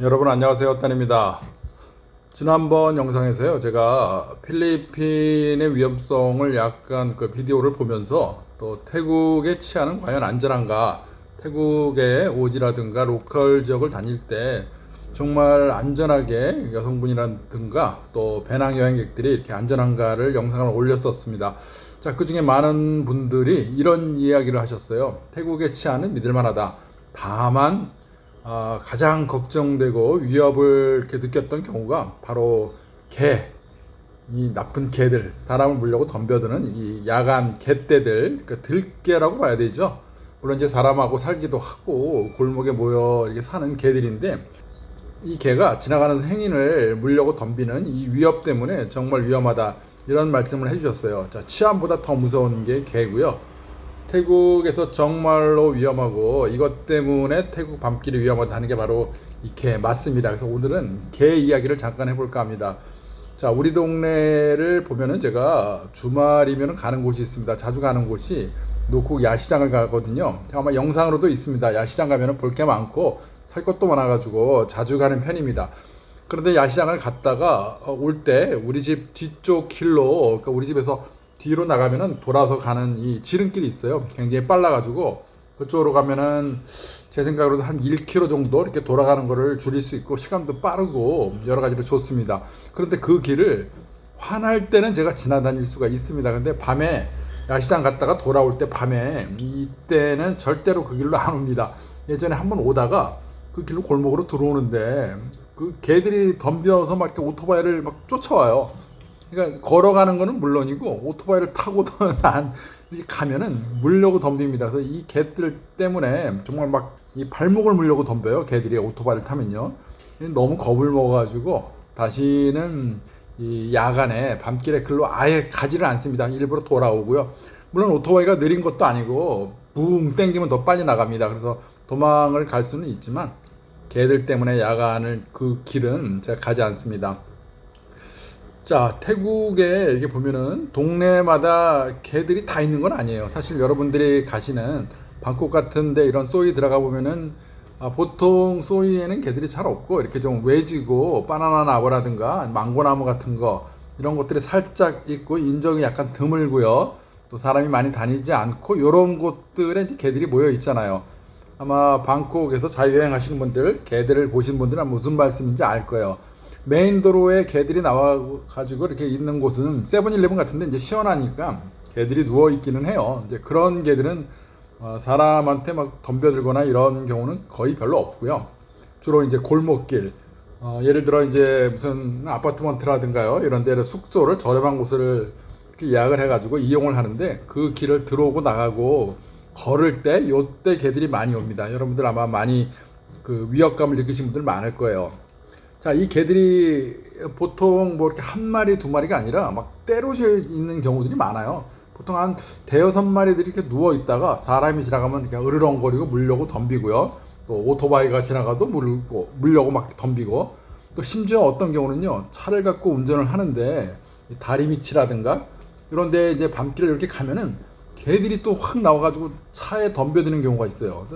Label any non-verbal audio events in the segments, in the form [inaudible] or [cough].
여러분 안녕하세요. 딴입니다. 지난번 영상에서요 제가 필리핀의 위험성을 약간 그 비디오를 보면서 또 태국의 치안은 과연 안전한가 태국의 오지라든가 로컬 지역을 다닐 때 정말 안전하게 여성분이라든가 또 배낭 여행객들이 이렇게 안전한가를 영상을 올렸었습니다. 자 그 중에 많은 분들이 이런 이야기를 하셨어요. 태국의 치안은 믿을만하다. 다만 아, 가장 걱정되고 위협을 이렇게 느꼈던 경우가 바로 개, 이 나쁜 개들, 사람을 물려고 덤벼드는 이 야간 개떼들, 그 들개라고 봐야 되죠. 물론 이제 사람하고 살기도 하고 골목에 모여 이렇게 사는 개들인데 이 개가 지나가는 행인을 물려고 덤비는 이 위협 때문에 정말 위험하다 이런 말씀을 해주셨어요. 자, 치안보다 더 무서운 게 개고요. 태국에서 정말로 위험하고 이것 때문에 태국 밤길이 위험하다는 게 바로 이 개 맞습니다. 그래서 오늘은 개 이야기를 잠깐 해볼까 합니다. 자, 우리 동네를 보면은 제가 주말이면 가는 곳이 있습니다. 자주 가는 곳이 노국 야시장을 가거든요. 아마 영상으로도 있습니다. 야시장 가면은 볼 게 많고 살 것도 많아가지고 자주 가는 편입니다. 그런데 야시장을 갔다가 어, 올때 우리 집 뒤쪽 길로 그러니까 우리 집에서 뒤로 나가면은 돌아서 가는 이 지름길이 있어요. 굉장히 빨라가지고 그쪽으로 가면은 제 생각으로도 한 1km 정도 이렇게 돌아가는 거를 줄일 수 있고 시간도 빠르고 여러 가지로 좋습니다. 그런데 그 길을 환할 때는 제가 지나다닐 수가 있습니다. 근데 밤에 야시장 갔다가 돌아올 때 밤에 이때는 절대로 그 길로 안 옵니다. 예전에 한번 오다가 그 길로 골목으로 들어오는데 그 개들이 덤벼서 막 이렇게 오토바이를 막 쫓아와요. 그러니까 걸어가는 거는 물론이고 오토바이를 타고도 [laughs] 안 가면은 물려고 덤빕니다. 그래서 이 개들 때문에 정말 막 이 발목을 물려고 덤벼요. 개들이 오토바이를 타면요. 너무 겁을 먹어가지고 다시는 이 야간에 밤길에 글로 아예 가지를 않습니다. 일부러 돌아오고요. 물론 오토바이가 느린 것도 아니고 붕 땡기면 더 빨리 나갑니다. 그래서 도망을 갈 수는 있지만 개들 때문에 야간을 그 길은 제가 가지 않습니다. 자, 태국에 이렇게 보면은 동네마다 개들이 다 있는 건 아니에요. 사실 여러분들이 가시는 방콕 같은데 이런 소이 들어가 보면은 아, 보통 소이에는 개들이 잘 없고 이렇게 좀 외지고 바나나 나무라든가 망고나무 같은 거 이런 것들이 살짝 있고 인적이 약간 드물고요. 또 사람이 많이 다니지 않고 이런 곳들에 개들이 모여 있잖아요. 아마 방콕에서 자유여행 하시는 분들, 개들을 보신 분들은 무슨 말씀인지 알 거예요. 메인 도로에 개들이 나와가지고 이렇게 있는 곳은 세븐일레븐 같은데 이제 시원하니까 개들이 누워 있기는 해요. 이제 그런 개들은 어, 사람한테 막 덤벼들거나 이런 경우는 거의 별로 없고요. 주로 이제 골목길, 어, 예를 들어 이제 무슨 아파트먼트라든가요 이런 데를 숙소를 저렴한 곳을 예약을 해가지고 이용을 하는데 그 길을 들어오고 나가고 걸을 때 요때 개들이 많이 옵니다. 여러분들 아마 많이 그 위협감을 느끼신 분들 많을 거예요. 자, 이 개들이 보통 뭐 이렇게 한 마리, 두 마리가 아니라 막 때로져 있는 경우들이 많아요. 보통 한 대여섯 마리들이 이렇게 누워 있다가 사람이 지나가면 이렇게 으르렁거리고 물려고 덤비고요. 또 오토바이가 지나가도 물고, 물려고 막 덤비고 또 심지어 어떤 경우는요, 차를 갖고 운전을 하는데 이 다리 밑이라든가 이런 데 이제 밤길을 이렇게 가면은 개들이 또 확 나와가지고 차에 덤벼드는 경우가 있어요.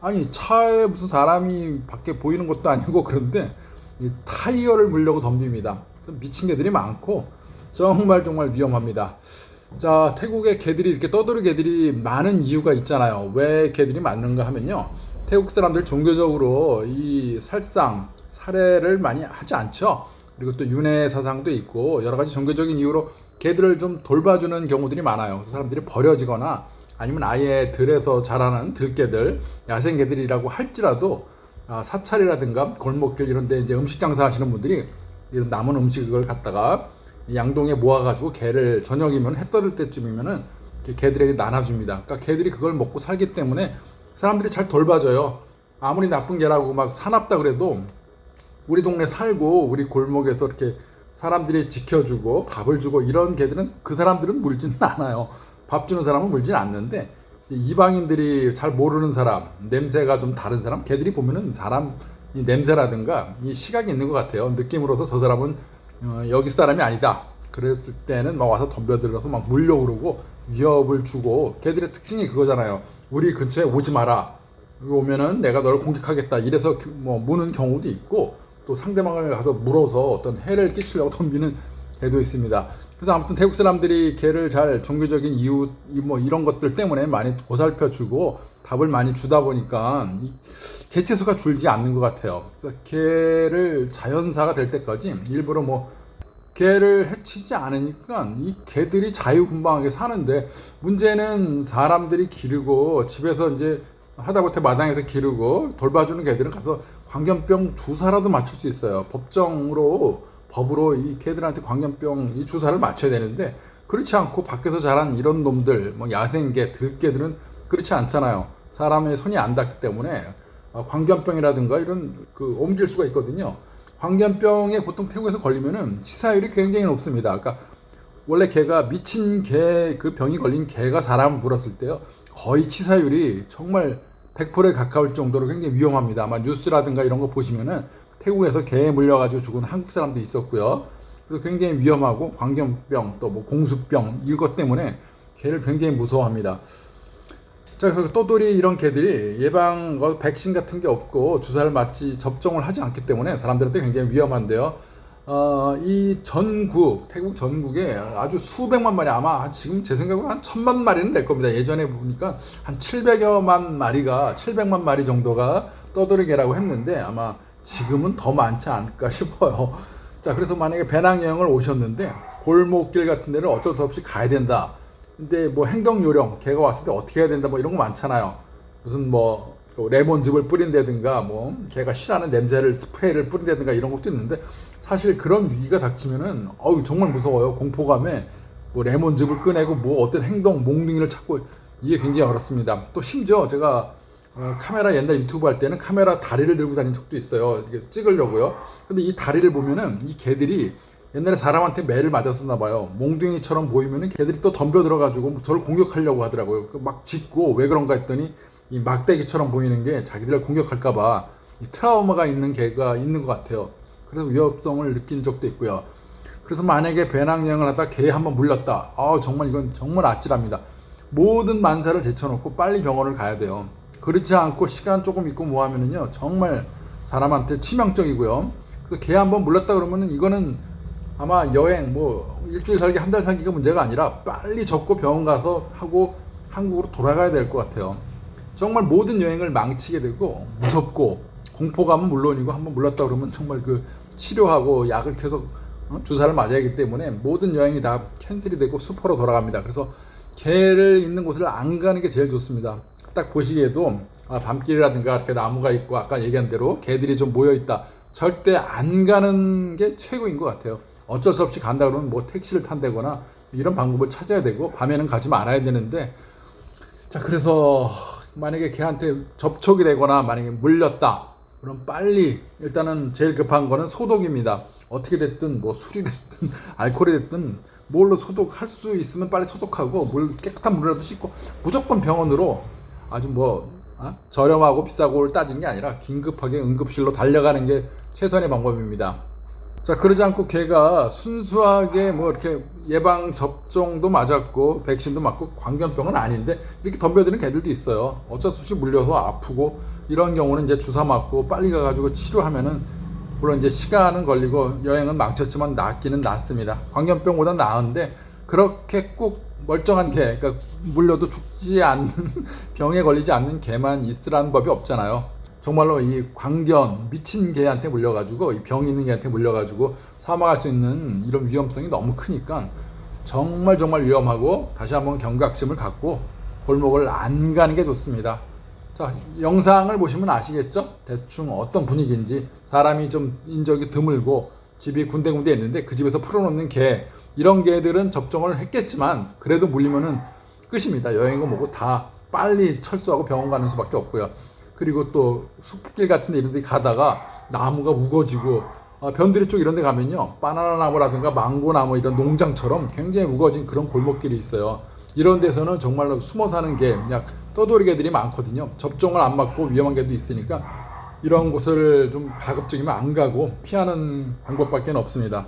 아니, 차에 무슨 사람이 밖에 보이는 것도 아니고 그런데 이 타이어를 물려고 덤빕니다. 미친 개들이 많고 정말 정말 위험합니다. 자, 태국의 개들이 이렇게 떠돌이 개들이 많은 이유가 있잖아요. 왜 개들이 많은가 하면요. 태국 사람들 종교적으로 이 살상, 살해를 많이 하지 않죠. 그리고 또 윤회 사상도 있고 여러 가지 종교적인 이유로 개들을 좀 돌봐주는 경우들이 많아요. 그래서 사람들이 버려지거나 아니면 아예 들에서 자라는 들개들, 야생 개들이라고 할지라도 아, 사찰이라든가 골목길 이런 데 이제 음식 장사 하시는 분들이 이런 남은 음식을 갖다가 양동에 모아가지고 개를 저녁이면 해 떠를 때쯤이면은 개들에게 나눠줍니다. 그러니까 개들이 그걸 먹고 살기 때문에 사람들이 잘 돌봐줘요. 아무리 나쁜 개라고 막 사납다 그래도 우리 동네 살고 우리 골목에서 이렇게 사람들이 지켜주고 밥을 주고 이런 개들은 그 사람들은 물지는 [laughs] 않아요. 밥 주는 사람은 물지는 않는데 이방인들이 잘 모르는 사람, 냄새가 좀 다른 사람, 걔들이 보면은 사람 이 냄새라든가 이 시각이 있는 것 같아요. 느낌으로서 저 사람은 어, 여기 사람이 아니다. 그랬을 때는 막 와서 덤벼들어서 막 물려 그러고 위협을 주고 걔들의 특징이 그거잖아요. 우리 근처에 오지 마라. 오면은 내가 널 공격하겠다 이래서 그- 뭐 무는 경우도 있고 또 상대방을 가서 물어서 어떤 해를 끼치려고 [laughs] 덤비는 개도 있습니다. 그래서 아무튼 태국 사람들이 개를 잘 종교적인 이유 이뭐 이런 것들 때문에 많이 보살펴 주고 밥을 많이 주다 보니까 이 개체수가 줄지 않는 것 같아요. 그래서 개를 자연사가 될 때까지 일부러 뭐 개를 해치지 않으니까 이 개들이 자유분방하게 사는데 문제는 사람들이 기르고 집에서 이제 하다못해 마당에서 기르고 돌봐주는 개들은 가서 광견병 주사라도 맞출 수 있어요. 법정으로 법으로 이 개들한테 광견병 이 주사를 맞춰야 되는데 그렇지 않고 밖에서 자란 이런 놈들 뭐 야생개 들개들은 그렇지 않잖아요. 사람의 손이 안 닿기 때문에 어, 광견병이라든가 이런 그 옮길 수가 있거든요. 광견병에 보통 태국에서 걸리면은 치사율이 굉장히 높습니다. 그러니까 원래 개가 미친 개 그 병이 걸린 개가 사람을 물었을 때요 거의 치사율이 정말 100%에 가까울 정도로 굉장히 위험합니다. 아마 뉴스라든가 이런 거 보시면은 태국에서 개에 물려가지고 죽은 한국 사람도 있었고요. 그래서 굉장히 위험하고 광견병 또 뭐 공수병 이것 때문에 개를 굉장히 무서워합니다. 자, 그리고 떠돌이 이런 개들이 예방 어, 백신 같은 게 없고 주사를 맞지 접종을 하지 않기 때문에 사람들한테 굉장히 위험한데요. 어, 이 전국 태국 전국에 아주 수백만 마리 아마 지금 제 생각으로 한 천만 마리는 될 겁니다. 예전에 보니까 한 700여만 마리가 700만 마리 정도가 떠돌이 개라고 했는데 아마 지금은 더 많지 않을까 싶어요. 자, 그래서 만약에 배낭여행을 오셨는데 골목길 같은 데를 어쩔 수 없이 가야 된다. 근데 뭐 행동 요령, 걔가 왔을 때 어떻게 해야 된다 뭐 이런 거 많잖아요. 무슨 뭐그 레몬즙을 뿌린다든가 뭐 걔가 싫어하는 냄새를 스프레이를 뿌린다든가 이런 것도 있는데 사실 그런 위기가 닥치면은 어우 정말 무서워요. 공포감에 뭐 레몬즙을 꺼내고 뭐 어떤 행동 몽둥이를 찾고 이게 굉장히 어렵습니다. 또 심지어 제가 어, 카메라 옛날 유튜브 할 때는 카메라 다리를 들고 다닌 적도 있어요. 이게 찍으려고요. 근데 이 다리를 보면은 이 개들이 옛날에 사람한테 매를 맞았었나 봐요. 몽둥이처럼 보이면은 개들이 또 덤벼 들어가지고 저를 공격하려고 하더라고요. 그막 짖고 왜 그런가 했더니 이 막대기처럼 보이는 게 자기들을 공격할까봐 이 트라우마가 있는 개가 있는 것 같아요. 그래서 위협성을 느낀 적도 있고요. 그래서 만약에 배낭여행을 하다 개에 한번 물렸다. 아 정말 이건 정말 아찔합니다. 모든 만사를 제쳐놓고 빨리 병원을 가야 돼요. 그렇지 않고 시간 조금 있고 뭐 하면은요 정말 사람한테 치명적이고요. 그래서 개 한번 물렸다 그러면은 이거는 아마 여행 뭐 일주일 살기 한 달 살기가 문제가 아니라 빨리 접고 병원 가서 하고 한국으로 돌아가야 될 것 같아요. 정말 모든 여행을 망치게 되고 무섭고 공포감은 물론이고 한번 물렸다 그러면 정말 그 치료하고 약을 계속 어? 주사를 맞아야 하기 때문에 모든 여행이 다 캔슬이 되고 수포로 돌아갑니다. 그래서 개를 있는 곳을 안 가는 게 제일 좋습니다. 딱 보시기에도 아, 밤길이라든가 이렇게 나무가 있고 아까 얘기한 대로 개들이 좀 모여 있다. 절대 안 가는 게 최고인 것 같아요. 어쩔 수 없이 간다 그러면 뭐 택시를 탄다거나 이런 방법을 찾아야 되고 밤에는 가지 말아야 되는데 자 그래서 만약에 걔한테 접촉이 되거나 만약에 물렸다 그럼 빨리 일단은 제일 급한 거는 소독입니다 어떻게 됐든 뭐 술이 됐든 [laughs] 알코올이 됐든 뭘로 소독할 수 있으면 빨리 소독하고 물 깨끗한 물이라도 씻고 무조건 병원으로 아주 뭐 어? 저렴하고 비싸고를 따지는 게 아니라 긴급하게 응급실로 달려가는 게 최선의 방법입니다. 자 그러지 않고 걔가 순수하게 뭐 이렇게 예방 접종도 맞았고 백신도 맞고 광견병은 아닌데 이렇게 덤벼드는 개들도 있어요. 어쩔 수 없이 물려서 아프고 이런 경우는 이제 주사 맞고 빨리 가가지고 치료하면은 물론 이제 시간은 걸리고 여행은 망쳤지만 낫기는 낫습니다. 광견병보다 나은데 그렇게 꼭 멀쩡한 개, 그러니까 물려도 죽지 않는 [laughs] 병에 걸리지 않는 개만 있으라는 법이 없잖아요. 정말로 이 광견 미친 개한테 물려가지고 이 병 있는 개한테 물려가지고 사망할 수 있는 이런 위험성이 너무 크니까 정말 정말 위험하고 다시 한번 경각심을 갖고 골목을 안 가는 게 좋습니다. 자 영상을 보시면 아시겠죠? 대충 어떤 분위기인지 사람이 좀 인적이 드물고 집이 군데군데 있는데 그 집에서 풀어놓는 개 이런 개들은 접종을 했겠지만 그래도 물리면은 끝입니다. 여행고 뭐고 다 빨리 철수하고 병원 가는 수밖에 없고요. 그리고 또 숲길 같은 데 이런 데 가다가 나무가 우거지고 어, 변두리 쪽 이런 데 가면요 바나나 나무라든가 망고 나무 이런 농장처럼 굉장히 우거진 그런 골목길이 있어요 이런 데서는 정말로 숨어 사는 게 약 떠돌이 개들이 많거든요 접종을 안 맞고 위험한 개도 있으니까 이런 곳을 좀 가급적이면 안 가고 피하는 방법밖에 없습니다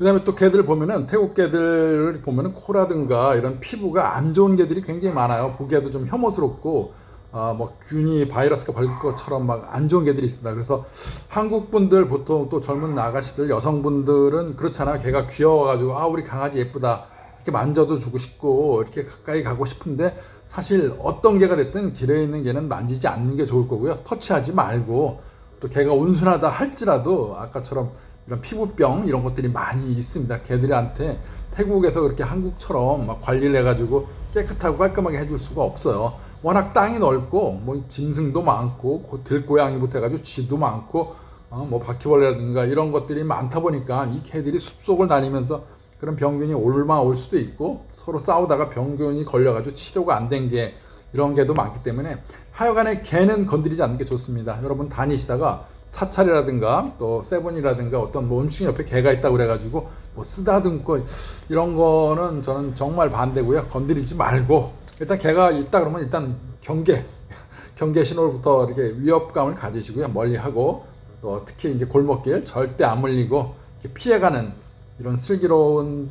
그 다음에 또 개들 보면은 태국 개들 보면은 코라든가 이런 피부가 안 좋은 개들이 굉장히 많아요 보기에도 좀 혐오스럽고 아, 뭐 균이 바이러스가 벌 것처럼 막 안 좋은 개들이 있습니다. 그래서 한국 분들 보통 또 젊은 아가씨들 여성분들은 그렇잖아요. 개가 귀여워가지고 아 우리 강아지 예쁘다 이렇게 만져도 주고 싶고 이렇게 가까이 가고 싶은데 사실 어떤 개가 됐든 길에 있는 개는 만지지 않는 게 좋을 거고요. 터치하지 말고 또 개가 온순하다 할지라도 아까처럼 이런 피부병 이런 것들이 많이 있습니다. 개들한테 태국에서 그렇게 한국처럼 막 관리를 해가지고 깨끗하고 깔끔하게 해줄 수가 없어요. 워낙 땅이 넓고 뭐 짐승도 많고 고- 들고양이부터 해가지고 쥐도 많고 어, 뭐 바퀴벌레라든가 이런 것들이 많다 보니까 이 개들이 숲속을 다니면서 그런 병균이 올마 올 수도 있고 서로 싸우다가 병균이 걸려가지고 치료가 안 된 게 이런 개도 많기 때문에 하여간에 개는 건드리지 않는 게 좋습니다. 여러분 다니시다가 사찰이라든가 또 세븐이라든가 어떤 뭐 온충 옆에 개가 있다고 그래가지고 뭐 쓰다듬고 이런 거는 저는 정말 반대고요. 건드리지 말고 일단 개가 있다 그러면 일단 경계 [laughs] 경계 신호부터 이렇게 위협감을 가지시고요. 멀리하고 또 특히 이제 골목길 절대 안 물리고 이렇게 피해가는 이런 슬기로운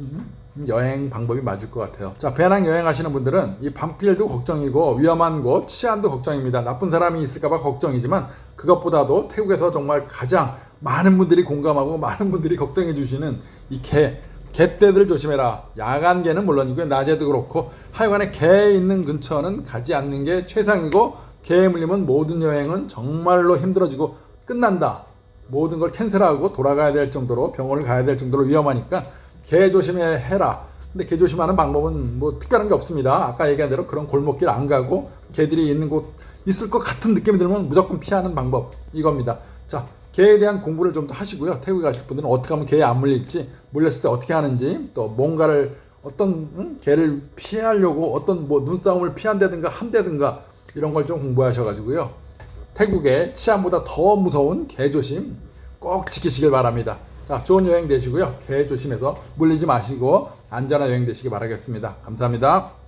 여행 방법이 맞을 것 같아요. 자, 배낭 여행하시는 분들은 이 반필도 걱정이고 위험한 곳, 치안도 걱정입니다. 나쁜 사람이 있을까봐 걱정이지만 그것보다도 태국에서 정말 가장 많은 분들이 공감하고 많은 분들이 걱정해 주시는 이 개, 개떼들 조심해라. 야간 개는 물론이고요. 낮에도 그렇고 하여간에 개 있는 근처는 가지 않는 게 최상이고 개에 물리면 모든 여행은 정말로 힘들어지고 끝난다. 모든 걸 캔슬하고 돌아가야 될 정도로 병원을 가야 될 정도로 위험하니까 개 조심해 해라. 근데 개 조심하는 방법은 뭐 특별한 게 없습니다. 아까 얘기한 대로 그런 골목길 안 가고 개들이 있는 곳 있을 것 같은 느낌이 들면 무조건 피하는 방법 이겁니다. 자, 개에 대한 공부를 좀 더 하시고요. 태국에 가실 분들은 어떻게 하면 개에 안 물릴지, 물렸을 때 어떻게 하는지, 또 뭔가를 어떤 응? 개를 피하려고 어떤 뭐 눈싸움을 피한다든가 한다든가 이런 걸 좀 공부하셔가지고요. 태국의 치안보다 더 무서운 개 조심 꼭 지키시길 바랍니다. 자, 좋은 여행 되시고요. 개 조심해서 물리지 마시고 안전한 여행 되시길 바라겠습니다. 감사합니다.